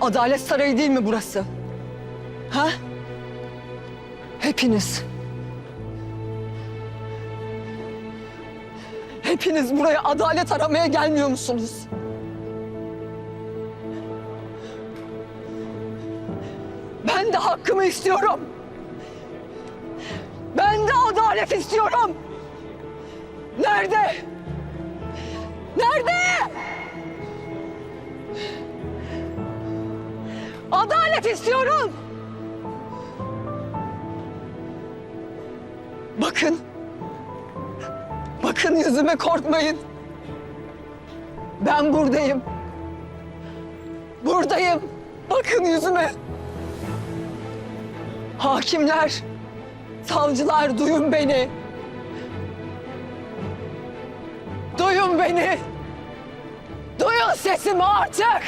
Adalet sarayı değil mi burası? Ha? Hepiniz. Hepiniz buraya adalet aramaya gelmiyor musunuz? Ben de hakkımı istiyorum. Ben de adalet istiyorum. Nerede? Nerede? Adalet istiyorum. Bakın. Bakın yüzüme korkmayın. Ben buradayım. Buradayım. Bakın yüzüme. Hakimler, savcılar duyun beni. Duyun beni. Duyun sesimi artık.